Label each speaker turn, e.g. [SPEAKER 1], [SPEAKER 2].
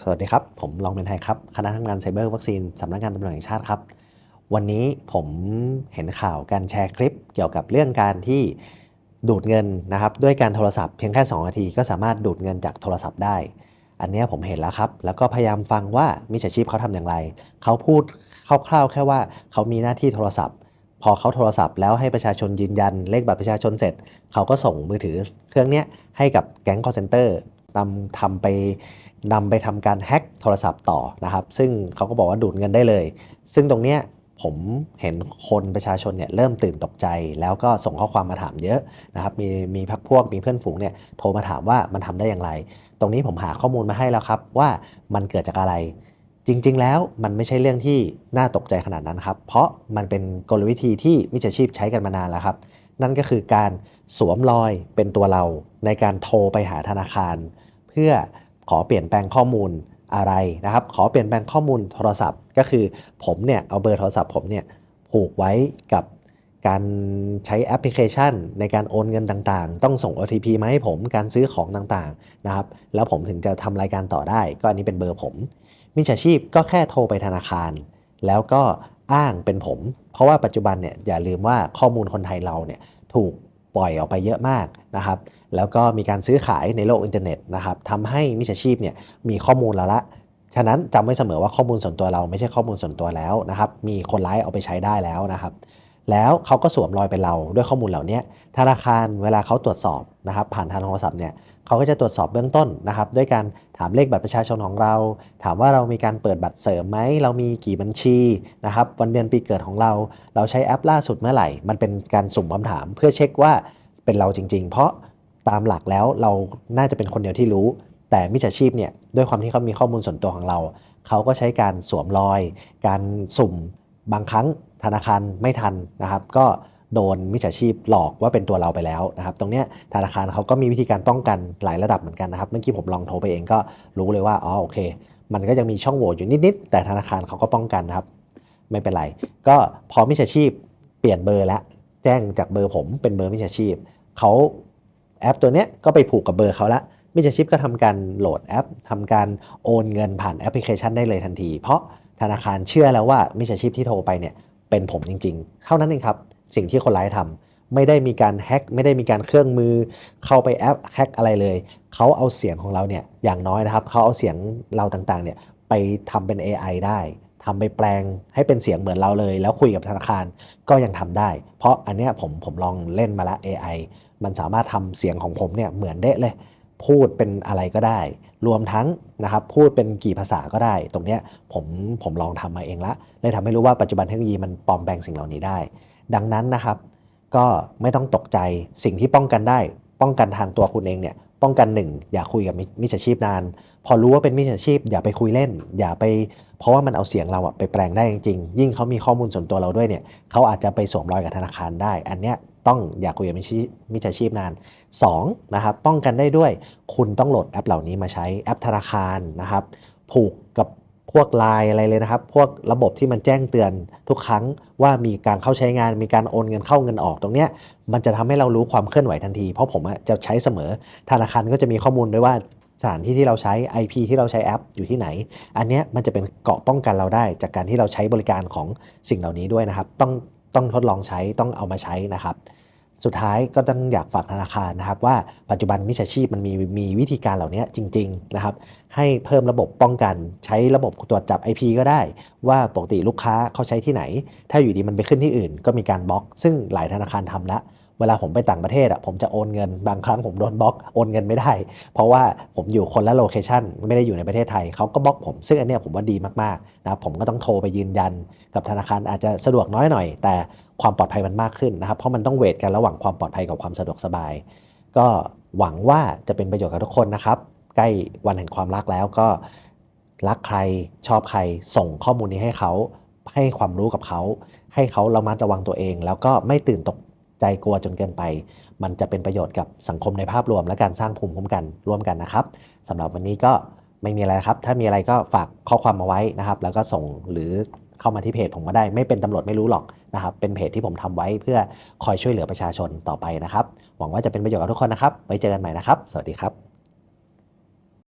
[SPEAKER 1] สวัสดีครับ ผมรองเป็นไทยครับ คณะทำงานไซเบอร์วัคซีนสำนักงานตำรวจแห่งชาติครับ วันนี้ผมเห็นข่าวการแชร์คลิปเกี่ยวกับเรื่องการที่ดูดเงินนะครับ ด้วยการโทรศัพท์เพียงแค่ 2 นาทีก็สามารถดูดเงินจากโทรศัพท์ได้ อันนี้ผมเห็นแล้วครับ แล้วก็พยายามฟังว่ามิจฉาชีพเขาทำอย่างไร เขาพูดคร่าวๆแค่ว่าเขามีหน้าที่โทรศัพท์ พอเขาโทรศัพท์แล้วให้ประชาชนยืนยันเลขบัตรประชาชนเสร็จ เขาก็ส่งมือถือเครื่องนี้ให้กับแก๊ง call center นำทำไปนำไปทำการแฮ็กโทรศัพท์ต่อนะครับ ซึ่งเขาก็บอกว่าดูดเงินได้เลย ซึ่งตรงเนี้ยผมเห็นคนประชาชนเนี่ยเริ่มตื่นตกใจ แล้วก็ส่งข้อความมาถามเยอะนะครับ มีมีพักพวกมีเพื่อนฝูงเนี่ยโทรมาถามว่ามันทำได้อย่างไร ตรงนี้ผมหาข้อมูลมาให้แล้วครับว่ามันเกิดจากอะไร จริง ๆ แล้วมันไม่ใช่เรื่องที่น่าตกใจขนาดนั้นครับ เพราะมันเป็นกลวิธีที่มิจฉาชีพใช้กันมานานแล้วครับ นั่นก็คือการสวมรอยเป็นตัวเราในการโทรไปหาธนาคาร เพื่อขอเปลี่ยนแปลงข้อมูลอะไรนะครับ ขอเปลี่ยนแปลงข้อมูลโทรศัพท์ ก็คือผมเนี่ยเอาเบอร์โทรศัพท์ผมเนี่ยผูกไว้กับการใช้แอปพลิเคชัน ในการโอนเงินต่างๆ ต้องส่ง OTP มาให้ผมการซื้อของต่างๆนะครับ แล้วผมถึงจะทำรายการต่อได้ ก็อันนี้เป็นเบอร์ผมมิจฉาชีพก็แค่โทรไปธนาคาร แล้วก็ อ้างเป็นผม เพราะว่าปัจจุบันเนี่ยอย่าลืมว่าข้อมูลคนไทยเราเนี่ยถูกปล่อยออกไปเยอะมากนะครับ แล้วก็มีการซื้อขายในโลกอินเทอร์เน็ตนะครับทำให้มิจฉาชีพเนี่ยมีข้อมูลเราละ ฉะนั้นจำไว้เสมอว่าข้อมูลส่วนตัวเราไม่ใช่ข้อมูลส่วนตัวแล้วนะครับ มีคนร้ายเอาไปใช้ได้แล้วนะครับ แล้วเขาก็สวมรอยเป็นเราด้วยข้อมูลเหล่านี้ธนาคารเวลาเขาตรวจสอบนะครับผ่านทางโทรศัพท์เนี่ยเขาก็จะตรวจสอบเบื้องต้นนะครับด้วยการถามเลขบัตรประชาชนของเรา ถามว่าเรามีการเปิดบัตรเสริมไหมเรามีกี่บัญชีนะครับวันเดือนปีเกิดของเรา เราใช้แอปล่าสุดเมื่อไหร่ มันเป็นการสุ่มคำถาม เพื่อเช็คว่าเป็นเราจริง ๆ เพราะตามหลักแล้วเราน่าจะเป็นคนเดียวที่รู้ แต่มิจฉาชีพเนี่ยด้วยความที่เขามีข้อมูลส่วนตัวของเรา เขาก็ใช้การสวมรอย การสุ่มบางครั้ง ธนาคารไม่ทันนะครับ ก็โดนมิจฉาชีพหลอกว่าเป็นตัวเราไปแล้วนะครับ ตรงเนี้ยธนาคารเขาก็มีวิธีการป้องกันหลายระดับเหมือนกันนะครับ เมื่อกี้ผมลองโทรไปเองก็รู้เลยว่าอ๋อโอเค มันก็ยังมีช่องโหว่อยู่นิดๆแต่ธนาคารเขาก็ป้องกันนะครับ ไม่เป็นไร ก็พอมิจฉาชีพเปลี่ยนเบอร์แล้วแจ้งจากเบอร์ผมเป็นเบอร์มิจฉาชีพเขาแอปตัวเนี้ยก็ไปผูกกับเบอร์เขาละมิจฉาชีพก็ทำการโหลดแอปทำการโอนเงินผ่านแอปพลิเคชันได้เลยทันที เพราะธนาคารเชื่อแล้วว่ามิจฉาชีพที่โทรไปเนี่ย เป็นผมจริง ๆ เท่านั้นเองครับ สิ่งที่คนร้ายทำไม่ได้มีการแฮ็กไม่ได้มีการเครื่องมือ เข้าไปแอปแฮ็กอะไรเลย เขาเอาเสียงของเราเนี่ยอย่างน้อยนะครับเขาเอาเสียงเราต่างๆเนี่ยไปทำเป็น AI ได้ทำไปแปลงให้เป็นเสียงเหมือนเราเลย แล้วคุยกับธนาคารก็ยังทำได้ เพราะอันเนี้ยผมผมลองเล่นมาแล้ว AI มันสามารถทำเสียงของผมเนี่ยเหมือนเดะเลย พูดเป็นอะไรก็ได้ รวมทั้งนะครับพูดเป็นกี่ภาษาก็ได้ ตรงเนี้ยผมผมลองทำมาเองละเลยทำให้รู้ว่าปัจจุบันเทคโนโลยีมันปลอมแปลงสิ่งเหล่านี้ได้ ดังนั้นนะครับ ก็ไม่ต้องตกใจสิ่งที่ป้องกันได้ ป้องกันทางตัวคุณเองเนี่ยป้องกันหนึ่งอย่าคุยกับมิมิจฉาชีพนาน พอรู้ว่าเป็นมิจฉาชีพ อย่าไปคุยเล่น อย่าไป เพราะว่ามันเอาเสียงเราอะไปแปลงได้จริงๆยิ่งเขามีข้อมูลส่วนตัวเราด้วยเนี่ยเขาอาจจะไปสวมรอยกับธนาคารได้ อันเนี้ย ต้องอย่าคุยกับมิจฉามิจฉาชีพนาน2นะครับป้องกันได้ด้วยคุณต้องโหลดแอปเหล่านี้มาใช้แอปธนาคารนะครับ ผูกกับพวกไลน์อะไรเลยนะครับ พวกระบบที่มันแจ้งเตือนทุกครั้งว่ามีการเข้าใช้งานมีการโอนเงินเข้าเงินออกตรงเนี้ยมันจะทำให้เรารู้ความเคลื่อนไหวทันที เพราะผมจะใช้เสมอธนาคารก็จะมีข้อมูลด้วยว่าสถานที่ที่เราใช้ IP ที่เราใช้แอปอยู่ที่ไหน อันเนี้ยมันจะเป็นเกาะป้องกันเราได้จากการที่เราใช้บริการของสิ่งเหล่านี้ด้วยนะครับ ต้อง ต้องทดลองใช้ต้องเอามาใช้นะครับ สุดท้ายก็ต้องอยากฝากธนาคารนะครับ ว่าปัจจุบันมิจฉาชีพมันมีมีวิธีการเหล่านี้จริง ๆนะครับ ให้เพิ่มระบบป้องกันใช้ระบบตรวจจับ IP ก็ได้ ว่าปกติลูกค้าเขาใช้ที่ไหน ถ้าอยู่ดีมันไปขึ้นที่อื่น ก็มีการบล็อก ซึ่งหลายธนาคารทำแล้ว เวลาผมไปต่างประเทศอะผมจะโอนเงินบางครั้งผมโดนบล็อกโอนเงินไม่ได้ เพราะว่าผมอยู่คนละโลเคชันไม่ได้อยู่ในประเทศไทยเขาก็บล็อกผม ซึ่งอันเนี้ยผมว่าดีมากๆนะครับผมก็ต้องโทรไปยืนยันกับธนาคารอาจจะสะดวกน้อยหน่อย แต่ความปลอดภัยมันมากขึ้นนะครับ เพราะมันต้องเวทกันระหว่างความปลอดภัยกับความสะดวกสบาย ก็หวังว่าจะเป็นประโยชน์กับทุกคนนะครับ ใกล้วันแห่งความรักแล้วก็รักใครชอบใครส่งข้อมูลนี้ให้เขาให้ความรู้กับเขา ให้เขาระมัดระวังตัวเอง แล้วก็ไม่ตื่นตก ใจกลัวจนเกินไป มันจะเป็นประโยชน์กับสังคมในภาพรวมและการสร้างภูมิคุ้มกันร่วมกันนะครับสำหรับวันนี้ก็ไม่มีอะไรครับ ถ้ามีอะไรก็ฝากข้อความมาไว้นะครับ แล้วก็ส่งหรือเข้ามาที่เพจผมก็ได้ ไม่เป็นตำรวจไม่รู้หรอกนะครับ เป็นเพจที่ผมทำไว้เพื่อคอยช่วยเหลือประชาชนต่อไปนะครับ หวังว่าจะเป็นประโยชน์กับทุกคนนะครับ ไว้เจอกันใหม่นะครับ สวัสดีครับ